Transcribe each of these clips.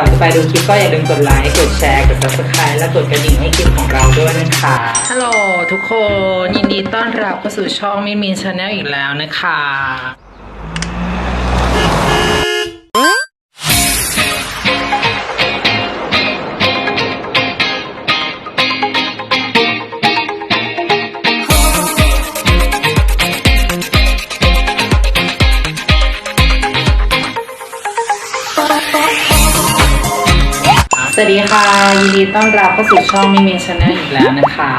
ก่อนจะไปดูคลิปก็อย่าลืมกดไลค์กดแชร์กด subscribe และกดกระดิ่งให้คลิปของเราด้วยนะคะฮัลโหลทุกคนยินดีต้อนรับเข้าสู่ช่องมินมินชาแนลอีกแล้วนะคะ วัสดีค่ะ ยินดีต้อนรับเข้าสู่ช่องมิมินชแนลอีกแล้วนะคะ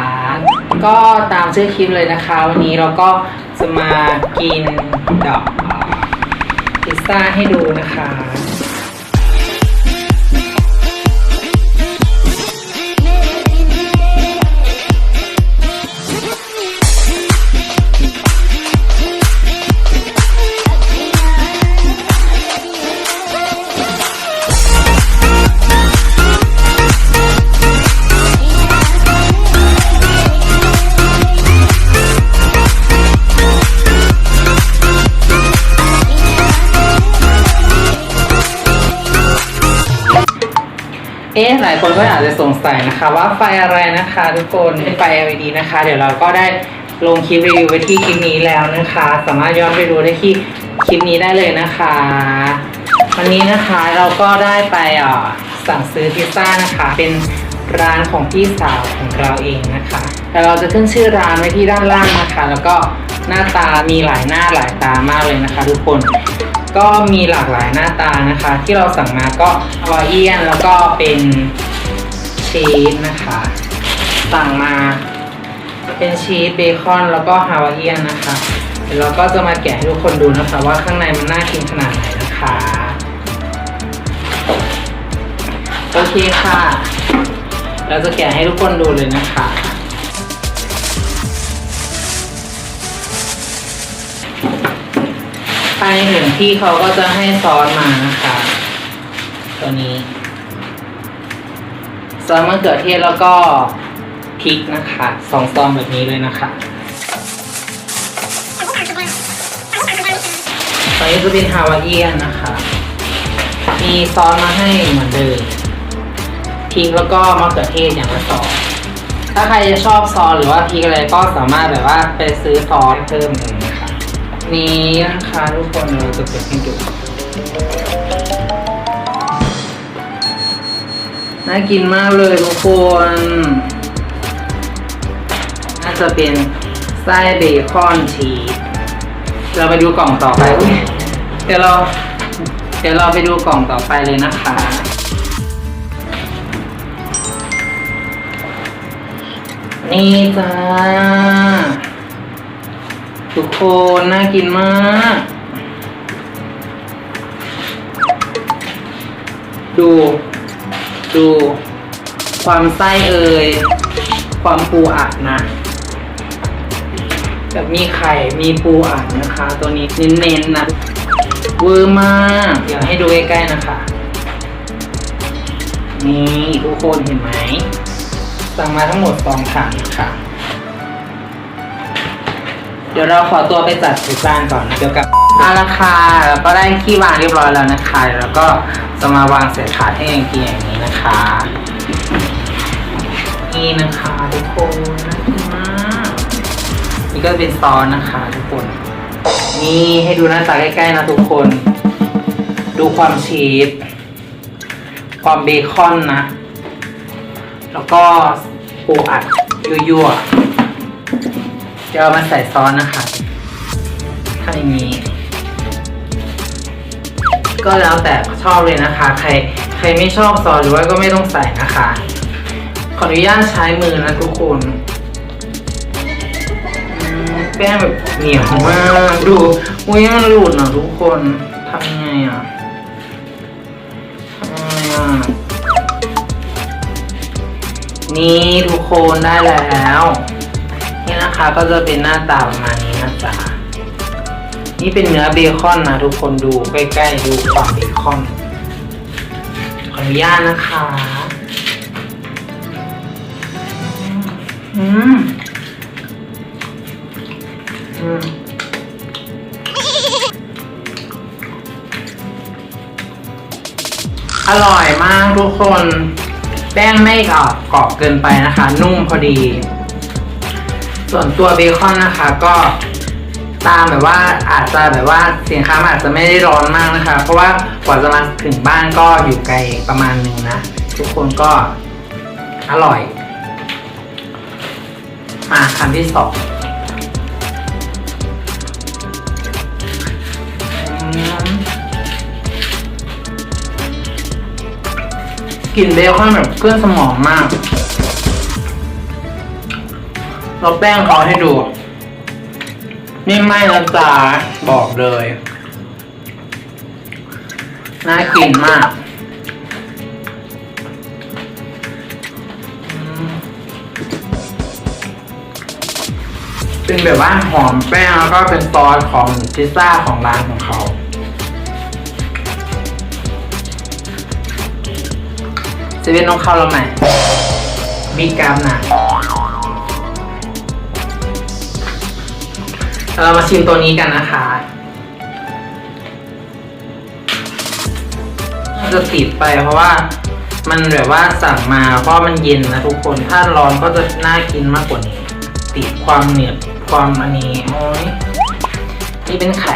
ก็ตามชื่อคลิปเลยนะคะ วันนี้เราก็จะมากินดอกพิซซ่าให้ดูนะคะ หลายคนก็อาจจะสงสัยนะคะ ว่าไฟอะไรนะคะทุกคนเป็นไฟ LED นะคะ เดี๋ยวเราก็ได้ลงคลิปรีวิวไว้ที่คลิปนี้แล้วนะคะ สามารถย้อนไปดูได้ที่คลิปนี้ได้เลยนะคะ วันนี้นะคะเราก็ได้ไปอ่อสั่งซื้อพิซซ่านะคะ เป็นร้านของพี่สาวของเราเองนะคะแต่เราจะขึ้นชื่อร้านไว้ที่ด้านล่างนะคะ แล้วก็หน้าตามีหลายหน้าหลายตามากเลยนะคะ ทุกคน ก็มีหลากหลายหน้าตานะคะ ที่เราสั่งมาก็ฮาวาเอียนแล้วก็เป็นชีสนะคะ สั่งมาเป็นชีสเบคอนแล้วก็ฮาวาเอียนนะคะเดี๋ยวเราก็จะมาแกะให้ทุกคนดูนะคะ ว่าข้างในมันน่ากินขนาดไหนนะคะโอเคค่ะ เราจะแกะให้ทุกคนดูเลยนะคะ ภาในหนึ่งที่เขาก็จะให้ซอสมานะคะ ตัวนี้ซอสมะเขือเทศแล้วก็พริกนะคะสองซองแบบนี้เลยนะคะตอนนี้จะเป็นฮาวายเอียนนะคะ มีซอสมาให้เหมือนเดิมพริกแล้วก็มะเขือเทศอย่างละซองถ้าใครจะชอบซอสหรือว่าพริกอะไรก็สามารถแบบว่าไปซื้อซอสเพิ่มเลย นี้นะคะทุกคนเราจะเปิดให้ดูน่ากินมากเลยทุกคน น่าจะเป็นไส้เบคอนชีสเราไปดูกล่องต่อไปเดี๋ยวเราเดี๋ยวเราไปดูกล่องต่อไปเลยนะคะนี่จ้า ทุกคนน่ากินมาก ดู ดู ความไส้เอ่ย ความปูอัดนะแบบมีไข่ มีปูอัดนะคะ ตัวนี้เน้นๆนะเวอร์มาก เดี๋ยวให้ดูใกล้ๆนะคะ นี่ทุกคนเห็นไหม สั่งมาทั้งหมดสองถังนะคะ เดี๋ยวเราขอตัวไปจัดพิซซ่าก่อนเกี่ยวกับอาราคาแล้วก็ได้ที่วางเรียบร้อยแล้วนะคะ แล้วก็จะมาวางเศษถาดให้ยังกินอย่างนี้นะคะ นี่นะคะทุกคนน่ากินมากนี่ก็เป็นซอสนะคะทุกคน นี่ให้ดูหน้าตาใกล้ๆนะทุกคน ดูความชีสความเบคอนนะ แล้วก็ปูอัดยั่วๆ เดี๋ยวเอามาใส่ซอสนะคะทำอย่างนี้ ก็แล้วแต่ชอบเลยนะคะ ใครใครไม่ชอบซอสหรือว่าก็ไม่ต้องใส่นะคะ ขออนุญาตใช้มือนะทุกคนแป้งแบบเหนียวมากดูอุ้ยมันหลุดอะทุกคนทำยังไงอะทำยังไงอะนี่ทุกคนได้แล้ว นี่นะคะก็จะเป็นหน้าตาประมาณนี้นะจ๊ะนี่เป็นเนื้อเบคอนนะทุกคนดูใกล้ๆดูความเบคอนขออนุญาตนะคะอืมอืมออร่อยมากทุกคน แป้งไม่กรอบกรอบเกินไปนะคะ นุ่มพอดี ส่วนตัวเบคอนนะคะก็ตามแบบว่าอาจจะแบบว่าสินค้ามันอาจจะไม่ได้ร้อนมากนะคะ เพราะว่ากว่าจะมาถึงบ้านก็อยู่ไกลประมาณหนึ่งนะ ทุกคนก็อร่อย มาคำที่สองกลิ่นเบคอนแบบเครื่องสมองมาก เราแป้งเขาให้ดูนี่ไม่นะจ๊ะบอกเลย น่ากินมาก เป็นแบบว่าหอมแป้งแล้วก็เป็นซอสของพิซซ่าของร้านของเขาเซเว่นต้องเข้าแล้วไหมมีกรามหนัก เรามาชิมตัวนี้กันนะคะจะติดไปเพราะว่ามันแบบว่าสั่งมาเพราะมันเย็นนะทุกคน ถ้าร้อนก็จะน่ากินมากกว่านี้ ติดความเหนียวความอันนี้โอ้ยนี่เป็นไข่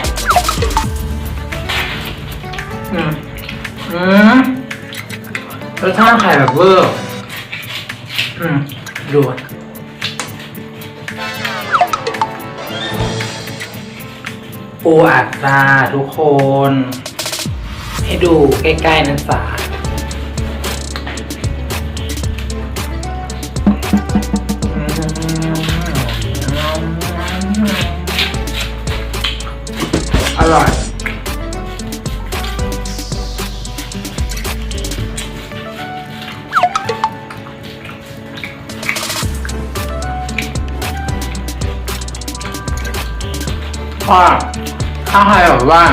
อืมอืมรสชาติไข่แบบเวอร์ อืมดู ปูอัดจ้าทุกคน ให้ดูใกล้ๆนะจ๊ะอืมอร่อยก็ ถ้าใครแบบว่า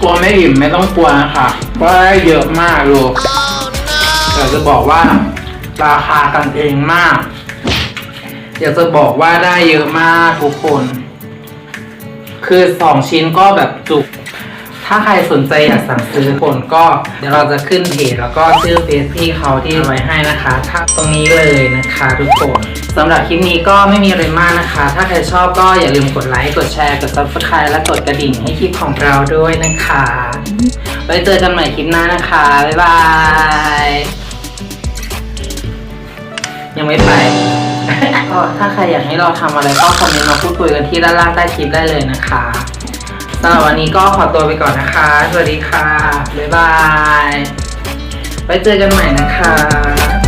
กลัวไม่อิ่มไม่ต้องกลัวนะคะเพราะได้เยอะมากลูกแต่จะบอกว่า ราคากันเองมาก อยากจะบอกว่าได้เยอะมากทุกคน คือสองชิ้นก็แบบจุก ถ้าใครสนใจอยากสั่งซื้อผลก็เดี๋ยวเราจะขึ้นเพจแล้วก็ชื่อเฟซพี่เขาที่ไว้ให้นะคะถ้าตรงนี้เลยนะคะทุกคนสำหรับคลิปนี้ก็ไม่มีอะไรมากนะคะ ถ้าใครชอบก็อย่าลืมกดไลค์ กดแชร์ กด subscribe และกดกระดิ่งให้คลิปของเราด้วยนะคะ ไว้เจอกันใหม่คลิปหน้านะคะ บ๊ายบาย ยังไม่ไปก็ถ้าใครอยากให้เราทำอะไรก็คอมเมนต์มาพูดคุยกันที่ด้านล่างใต้คลิปได้เลยนะคะ สำหรับวันนี้ก็ขอตัวไปก่อนนะคะ สวัสดีค่ะ บ๊ายบาย ไว้เจอกันใหม่นะคะ